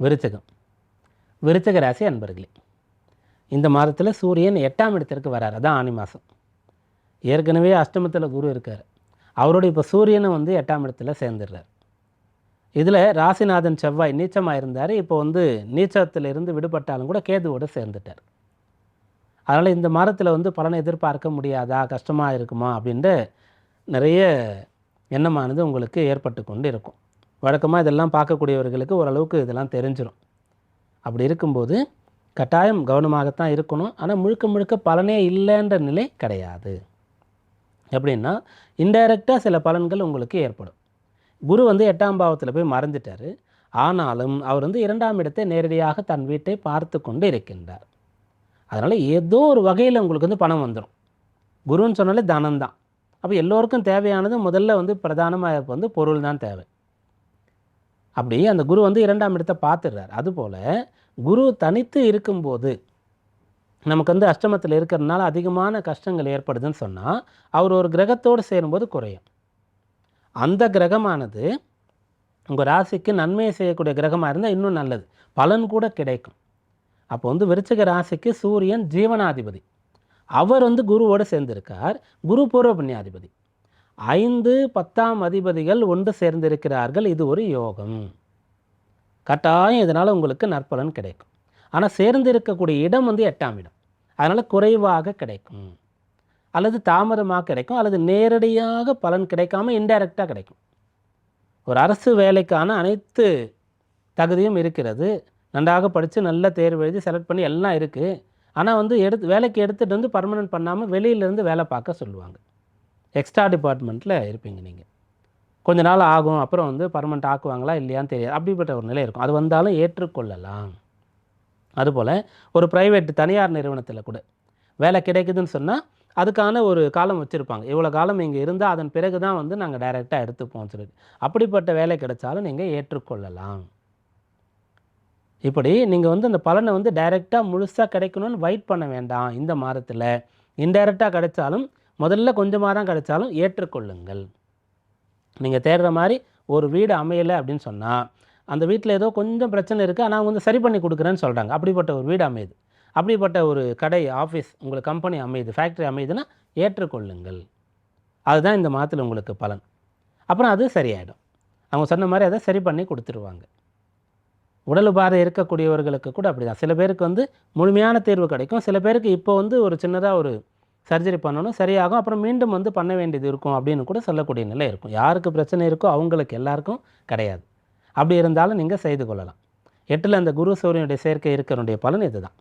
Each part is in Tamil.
விருச்சகம். விருச்சக ராசி அன்பர்களே இந்த மாதத்தில் சூரியன் எட்டாம் இடத்திற்கு வரார். அதான் ஆனி மாதம் ஏற்கனவே அஷ்டமத்தில் குரு இருக்கார். அவரோட இப்போ சூரியனும் வந்து எட்டாம் இடத்துல சேர்ந்துடுறார். இதில் ராசிநாதன் செவ்வாய் நீச்சமாக இருந்தார் இப்போ வந்து நீச்சத்திலிருந்து விடுபட்டாலும் கூட கேதுவோடு சேர்ந்துட்டார். அதனால் இந்த மாதத்தில் வந்து பலனை எதிர்பார்க்க முடியாதா கஷ்டமாக இருக்குமா அப்படின்ற நிறைய எண்ணமானது உங்களுக்கு ஏற்பட்டு கொண்டு இருக்கும். வழக்கமாக இதெல்லாம் பார்க்கக்கூடியவர்களுக்கு ஓரளவுக்கு இதெல்லாம் தெரிஞ்சிடும் அப்படி இருக்கும்போது கட்டாயம் கவனமாகத்தான் இருக்கணும். ஆனால் முழுக்க முழுக்க பலனே இல்லைன்ற நிலை கிடையாது. எப்படின்னா இன்டைரக்டாக சில பலன்கள் உங்களுக்கு ஏற்படும். குரு வந்து எட்டாம் பாவத்தில் போய் மறைஞ்சிட்டாரு. ஆனாலும் அவர் வந்து இரண்டாம் இடத்தை நேரடியாக தன் வீட்டை பார்த்து கொண்டு இருக்கின்றார். அதனால் ஏதோ ஒரு வகையில் உங்களுக்கு வந்து பணம் வந்துடும் குருன்னு சொன்னாலே தனம் தான் அப்போ எல்லோருக்கும் தேவையானது முதல்ல வந்து பிரதானமாக வந்து பொருள் தான் தேவை. அப்படி அந்த குரு வந்து இரண்டாம் இடத்தை பார்த்துடுறார். அதுபோல் குரு தனித்து இருக்கும்போது நமக்கு வந்து அஷ்டமத்தில் இருக்கிறதுனால அதிகமான கஷ்டங்கள் ஏற்படுதுன்னு சொன்னால் அவர் ஒரு கிரகத்தோடு சேரும்போது குறையும். அந்த கிரகமானது உங்கள் ராசிக்கு நன்மையை செய்யக்கூடிய கிரகமாக இருந்தால் இன்னும் நல்லது. பலன் கூட கிடைக்கும். அப்போ வந்து விருச்சிக ராசிக்கு சூரியன் ஜீவனாதிபதி. அவர் வந்து குருவோடு சேர்ந்திருக்கார். குரு பூர்வ புண்ணியாதிபதி. ஐந்து பத்தாம் அதிபதிகள் ஒன்று சேர்ந்திருக்கிறார்கள் இது ஒரு யோகம். கட்டாயம் இதனால் உங்களுக்கு நற்பலன் கிடைக்கும். ஆனால் சேர்ந்திருக்கக்கூடிய இடம் வந்து எட்டாம் இடம். அதனால் குறைவாக கிடைக்கும். அல்லது தாமதமாக கிடைக்கும் அல்லது நேரடியாக பலன் கிடைக்காம இன்டைரக்டாக கிடைக்கும். ஒரு அரசு வேலைக்கான அனைத்து தகுதியும் இருக்கிறது. நன்றாக படித்து நல்ல தேர்வு எழுதி செலக்ட் பண்ணி எல்லாம் இருக்குது ஆனால் வந்து எடுத்து வேலைக்கு எடுத்துகிட்டு வந்து பர்மனெண்ட் பண்ணாமல் வெளியிலேருந்து வேலை பார்க்க சொல்லுவாங்க. எக்ஸ்ட்ரா டிபார்ட்மெண்ட்டில் இருப்பீங்க நீங்கள் கொஞ்ச நாள் ஆகும் அப்புறம் வந்து பர்மனெண்ட் ஆக்குவாங்களா இல்லையான்னு தெரியாது. அப்படிப்பட்ட ஒரு நிலை இருக்கும். அது வந்தாலும் ஏற்றுக்கொள்ளலாம். அதுபோல் ஒரு ப்ரைவேட் தனியார் நிறுவனத்தில் கூட வேலை கிடைக்குதுன்னு சொன்னால் அதுக்கான ஒரு காலம் வச்சுருப்பாங்க. இவ்வளோ காலம் இங்கே இருந்தால் அதன் பிறகு தான் வந்து நாங்கள் டைரெக்டாக எடுத்துப்போம் சொல்லிட்டு அப்படிப்பட்ட வேலை கிடைச்சாலும் நீங்கள் ஏற்றுக்கொள்ளலாம். இப்படி நீங்கள் வந்து அந்த பலனை வந்து டைரெக்டாக முழுசாக கிடைக்கணும்னு வெயிட் பண்ண வேண்டாம். இந்த மாதத்தில் இன்டைரக்டாக கிடைச்சாலும் முதல்ல கொஞ்சமாக தான் கிடைச்சாலும் ஏற்றுக்கொள்ளுங்கள். நீங்கள் தேடுற மாதிரி ஒரு வீடு அமையலை அப்படின்னு சொன்னால் அந்த வீட்டில் ஏதோ கொஞ்சம் பிரச்சனை இருக்குது ஆனால் அவங்க வந்து சரி பண்ணி கொடுக்குறேன்னு சொல்கிறாங்க அப்படிப்பட்ட ஒரு வீடு அமையுது. அப்படிப்பட்ட ஒரு கடை ஆஃபீஸ் உங்களுக்கு கம்பெனி அமையுது ஃபேக்ட்ரி அமையுதுன்னா ஏற்றுக்கொள்ளுங்கள். அதுதான் இந்த மாதத்தில் உங்களுக்கு பலன். அப்புறம் அது சரியாயிடும். அவங்க சொன்ன மாதிரி அதை சரி பண்ணி கொடுத்துருவாங்க. உடல் உபாதை இருக்கக்கூடியவர்களுக்கு கூட அப்படி தான் சில பேருக்கு வந்து முழுமையான தீர்வு கிடைக்கும். சில பேருக்கு இப்போ வந்து ஒரு சின்னதாக ஒரு சர்ஜரி பண்ணணும் சரியாகும். அப்புறம் மீண்டும் வந்து பண்ண வேண்டியது இருக்கும் அப்படின்னு கூட சொல்லக்கூடிய நிலை இருக்கும். யாருக்கு பிரச்சனை இருக்கோ அவங்களுக்கு எல்லாருக்கும் கிடையாது. அப்படி இருந்தாலும் நீங்கள் செய்து கொள்ளலாம். எட்டில் அந்த குரு சூரியனுடைய சேர்க்கை இருக்கிறனுடைய பலன் இதுதான்.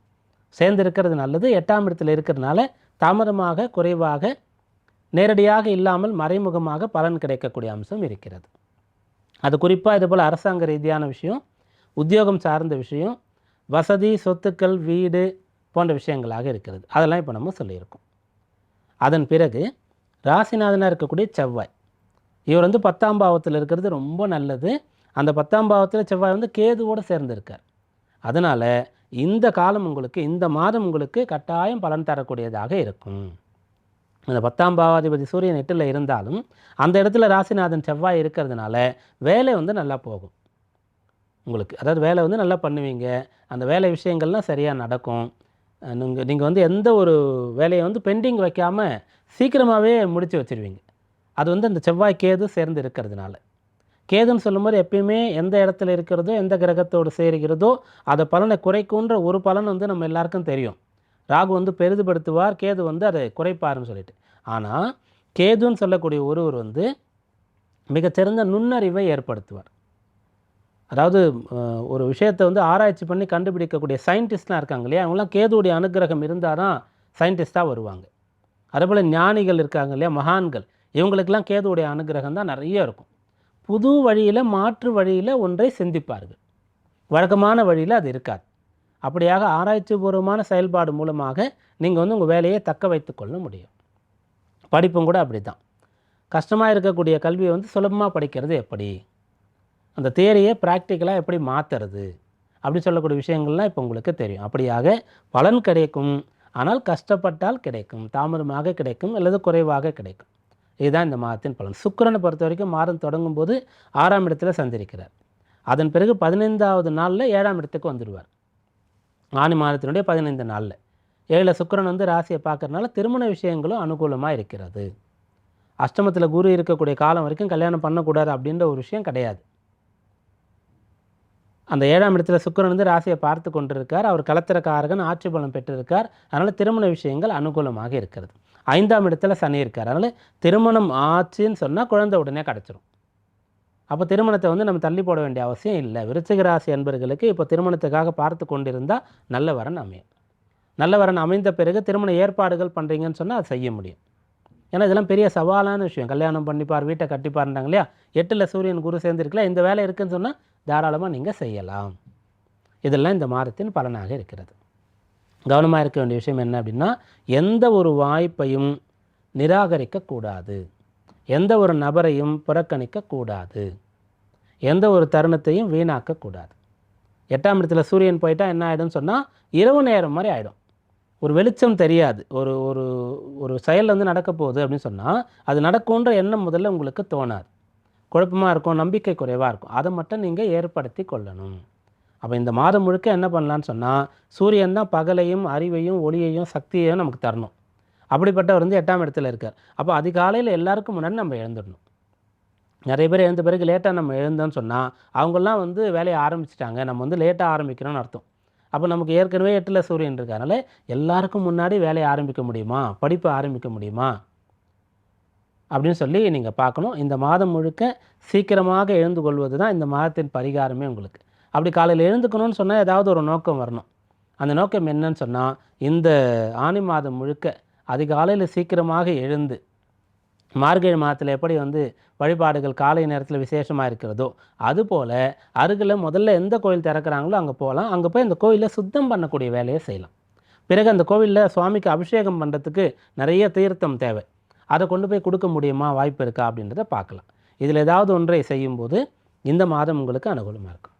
சேர்ந்து இருக்கிறது நல்லது எட்டாம் இடத்தில் இருக்கிறதுனால தாமதமாக குறைவாக நேரடியாக இல்லாமல் மறைமுகமாக பலன் கிடைக்கக்கூடிய அம்சம் இருக்கிறது. அது குறிப்பாக இதுபோல் அரசாங்க ரீதியான விஷயம் உத்தியோகம் சார்ந்த விஷயம் வசதி சொத்துக்கள் வீடு போன்ற விஷயங்களாக இருக்கிறது. அதெல்லாம் இப்போ நம்ம சொல்லியிருக்கோம். அதன் பிறகு ராசிநாதனாக இருக்கக்கூடிய செவ்வாய். இவர் வந்து பத்தாம் பாவத்தில் இருக்கிறது ரொம்ப நல்லது. அந்த பத்தாம் பாவத்தில் செவ்வாய் வந்து கேதுவோடு சேர்ந்திருக்கார். அதனால் இந்த காலம் உங்களுக்கு இந்த மாதம் உங்களுக்கு கட்டாயம் பலன் தரக்கூடியதாக இருக்கும். அந்த பத்தாம் பாவாதிபதி சூரியன் எட்டில் இருந்தாலும் அந்த இடத்துல ராசிநாதன் செவ்வாய் இருக்கிறதுனால வேலை வந்து நல்லா போகும். உங்களுக்கு அதாவது வேலை வந்து நல்லா பண்ணுவீங்க. அந்த வேலை விஷயங்கள்லாம் சரியாக நடக்கும். நீங்கள் நீங்கள் வந்து எந்த ஒரு வேலையை வந்து பெண்டிங் வைக்காமல் சீக்கிரமாகவே முடித்து வச்சுருவீங்க. அது வந்து அந்த செவ்வாய் கேது சேர்ந்து இருக்கிறதுனால. கேதுன்னு சொல்லும்போது எப்பயுமே எந்த இடத்துல இருக்கிறதோ எந்த கிரகத்தோடு சேருகிறதோ அதை பலனை குறைக்குன்ற ஒரு பலன் வந்து நம்ம எல்லாருக்கும் தெரியும். ராகு வந்து பெரிதுபடுத்துவார் கேது வந்து அதை குறைப்பாருன்னு சொல்லிட்டு. ஆனால் கேதுன்னு சொல்லக்கூடிய ஒருவர் வந்து மிகச்சிறந்த நுண்ணறிவை ஏற்படுத்துவார். அதாவது ஒரு விஷயத்தை வந்து ஆராய்ச்சி பண்ணி கண்டுபிடிக்கக்கூடிய சயின்டிஸ்ட்லாம் இருக்காங்க இல்லையா? அவங்களாம் கேதுவுடைய அனுக்கிரகம் இருந்தால் தான் சயின்டிஸ்ட்டாக வருவாங்க. அதேபோல் ஞானிகள் இருக்காங்க இல்லையா? மகான்கள். இவங்களுக்கெல்லாம் கேதுவுடைய அனுகிரகம் தான் நிறைய இருக்கும். புது வழியில் மாற்று வழியில் ஒன்றை சிந்திப்பார்கள். வழக்கமான வழியில் அது இருக்காது. அப்படியாக ஆராய்ச்சி பூர்வமான செயல்பாடு மூலமாக நீங்கள் வந்து உங்கள் வேலையை தக்க வைத்து கொள்ள முடியும். படிப்பும் கூட அப்படி தான் கஷ்டமாக இருக்கக்கூடிய கல்வியை வந்து சுலபமாக படிக்கிறது எப்படி? அந்த தேரியை ப்ராக்டிக்கலாக எப்படி மாற்றுறது அப்படி சொல்லக்கூடிய விஷயங்கள்லாம் இப்போ உங்களுக்கு தெரியும். அப்படியாக பலன் கிடைக்கும். ஆனால் கஷ்டப்பட்டால் கிடைக்கும். தாமதமாக கிடைக்கும் அல்லது குறைவாக கிடைக்கும். இதுதான் இந்த மாதத்தின் பலன். சுக்கரனை பொறுத்த வரைக்கும் மாதம் தொடங்கும் போது ஆறாம் இடத்துல சந்திருக்கிறார். அதன் பிறகு பதினைந்தாவது நாளில் ஏழாம் இடத்துக்கு வந்துடுவார் ஆணி மாதத்தினுடைய பதினைந்து நாளில். ஏழில் சுக்கிரன் வந்து ராசியை பார்க்குறதுனால திருமண விஷயங்களும் அனுகூலமாக இருக்கிறது. அஷ்டமத்தில் குரு இருக்கக்கூடிய காலம் வரைக்கும் கல்யாணம் பண்ணக்கூடாது அப்படின்ற ஒரு விஷயம் கிடையாது. அந்த ஏழாம் இடத்துல சுக்கிரன் வந்து ராசியை பார்த்து கொண்டிருக்கார். அவர் கலத்திரக்காரகன் ஆட்சி பலம் பெற்றிருக்கார். அதனால் திருமண விஷயங்கள் அனுகூலமாக இருக்கிறது. ஐந்தாம் இடத்துல சனி இருக்கார். அதனால் திருமணம் ஆச்சுன்னு சொன்னால் குழந்தை உடனே கிடச்சிரும். அப்போ திருமணத்தை வந்து நம்ம தள்ளி போட வேண்டிய அவசியம் இல்லை. விருச்சிக ராசி அன்பர்களுக்கு இப்போ திருமணத்துக்காக பார்த்து கொண்டிருந்தால் நல்ல வரன் அமையும். நல்ல வரன் அமைந்த பிறகு திருமண ஏற்பாடுகள் பண்ணுறீங்கன்னு சொன்னால் அது செய்ய முடியும். ஏன்னா இதெல்லாம் பெரிய சவாலான விஷயம். கல்யாணம் பண்ணிப்பார் வீட்டை கட்டிப்பாருன்றாங்க இல்லையா? எட்டில் சூரியன் குரு சேர்ந்துருக்கல இந்த வேலை இருக்குதுன்னு சொன்னால் தாராளமாக நீங்கள் செய்யலாம். இதெல்லாம் இந்த மாதத்தின் பலனாக இருக்கிறது. கவனமாக இருக்க வேண்டிய விஷயம் என்ன அப்படின்னா எந்த ஒரு வாய்ப்பையும் நிராகரிக்கக்கூடாது. எந்த ஒரு நபரையும் புறக்கணிக்கக்கூடாது. எந்த ஒரு தருணத்தையும் வீணாக்கக்கூடாது. எட்டாம் இடத்துல சூரியன் போயிட்டால் என்ன ஆகிடும்னு சொன்னால் இரவு நேரம் மாதிரி ஆகிடும் ஒரு வெளிச்சம் தெரியாது. ஒரு ஒரு ஒரு செயல் வந்து நடக்க போகுது அப்படின்னு சொன்னால் அது நடக்கும்ன்ற எண்ணம் முதல்ல உங்களுக்கு தோணாது. குழப்பமாக இருக்கும் நம்பிக்கை குறைவாக இருக்கும். அதை மட்டும் நீங்கள் ஏற்படுத்தி கொள்ளணும். அப்போ இந்த மாதம் முழுக்க என்ன பண்ணலான்னு சொன்னால் சூரியன் தான் பகலையும் அறிவையும் ஒளியையும் சக்தியையும் நமக்கு தரணும். அப்படிப்பட்டவர் வந்து எட்டாம் இடத்துல இருக்கார். அப்போ அதிகாலையில் எல்லாருக்கும் முன்னாடி நம்ம எழுந்துடணும். நிறைய பேர் எழுந்த பிறகு லேட்டாக நம்ம எழுந்தோம்னு சொன்னால் அவங்கெல்லாம் வந்து வேலையை ஆரம்பிச்சிட்டாங்க. நம்ம வந்து லேட்டாக ஆரம்பிக்கணும்னு அர்த்தம். அப்போ நமக்கு ஏற்கனவே எட்டில் சூரியன் இருக்கிறனால எல்லாருக்கும் முன்னாடி வேலையை ஆரம்பிக்க முடியுமா? படிப்பை ஆரம்பிக்க முடியுமா? அப்படின்னு சொல்லி நீங்கள் பார்க்கணும். இந்த மாதம் முழுக்க சீக்கிரமாக எழுந்து கொள்வது தான் இந்த மாதத்தின் பரிகாரமே உங்களுக்கு. அப்படி காலையில் எழுந்துக்கணும்னு சொன்னால் ஏதாவது ஒரு நோக்கம் வரணும். அந்த நோக்கம் என்னன்னு சொன்னால் இந்த ஆனி மாதம் முழுக்க அதிகாலையில் சீக்கிரமாக எழுந்து மார்கழி மாதத்தில் எப்படி வந்து வழிபாடுகள் காலை நேரத்தில் விசேஷமாக இருக்கிறதோ அதுபோல் அருகில் முதல்ல எந்த கோயில் திறக்கிறாங்களோ அங்கே போகலாம் அங்கே போய் அந்த கோயிலை சுத்தம் பண்ணக்கூடிய வேலையை செய்யலாம். பிறகு அந்த கோவிலில் சுவாமிக்கு அபிஷேகம் பண்ணுறதுக்கு நிறைய தீர்த்தம் தேவை. அதை கொண்டு போய் கொடுக்க முடியுமா? வாய்ப்பு இருக்கா? அப்படின்றத பார்க்கலாம். இதில் ஏதாவது ஒன்றை செய்யும்போது இந்த மாதம் உங்களுக்கு அனுகூலமாக இருக்கும்.